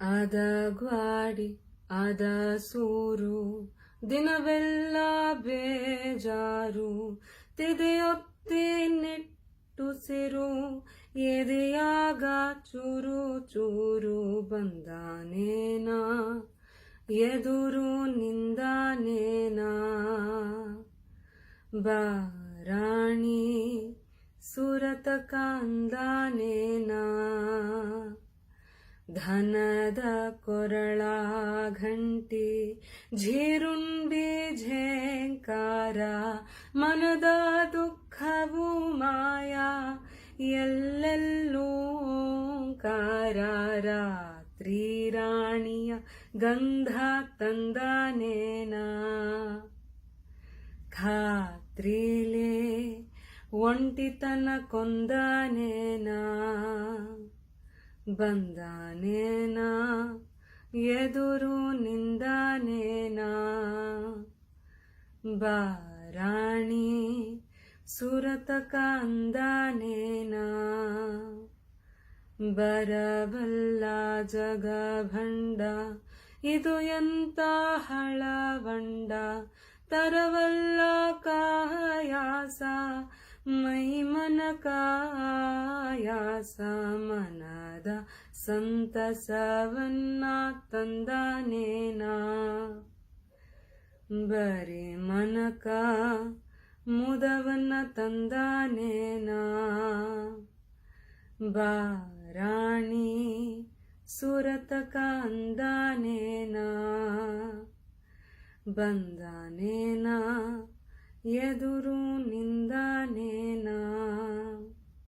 ಅದ ಗ್ವಾಡಿ ಅದ ಸೂರು ದಿನವೆಲ್ಲ ಬೇಜಾರು ತೆದೆಯೊತ್ತೆ ನೆಟ್ಟುಸಿರು ಎದೆಯಾಗ ಚೂರು ಚೂರು ಬಂದಾನೇನಾ, ಎದುರು ನಿಂದಾನೇನಾ. ಬಾರಾಣಿ ಸುರತ ಕಾಂದಾನೇನಾ ಧನದ ಕೊರಳ ಘಂಟಿ ಝೀರುಂಡಿ ಝೇಂಕಾರ, ಮನದ ದುಃಖವು ಮಾಯ, ಎಲ್ಲೆಲ್ಲೂ ಓಂಕಾರ, ರಾತ್ರಿ ರಾಣಿಯ ಗಂಧ ತಂದನೇನಾ ಖಾತ್ರಿಲೇ ಒಂಟಿತನ ಕೊಂದಾನೇನಾ ಬಂದಾನೇನಾ? ಎದುರು ನಿಂದಾನೇನಾ? ಬಾರಾಣಿ ಸುರತ ಅಂದಾನೇನಾ? ಬರಬಲ್ಲ ಜಗ ಭಂಡ ಇದು ಎಂತ ಹಳವಂಡ? ತರವಲ್ಲ ಕಾಯಾಸ ಮೈ ಮನ ಕಾಯಾಸ ಮನದ ಸಂತಸವನ್ನ ತಂದಾನೇನಾ ಬರೀ ಮನಕ ಮುದವನ್ನ ತಂದಾನೇನಾ ಬಾರಾಣಿ ಸುರತ ಕಾಂದಾನೇನಾ ಬಂದಾನೇನಾ ಎದುರು ನಿಂದಾನೇನಾ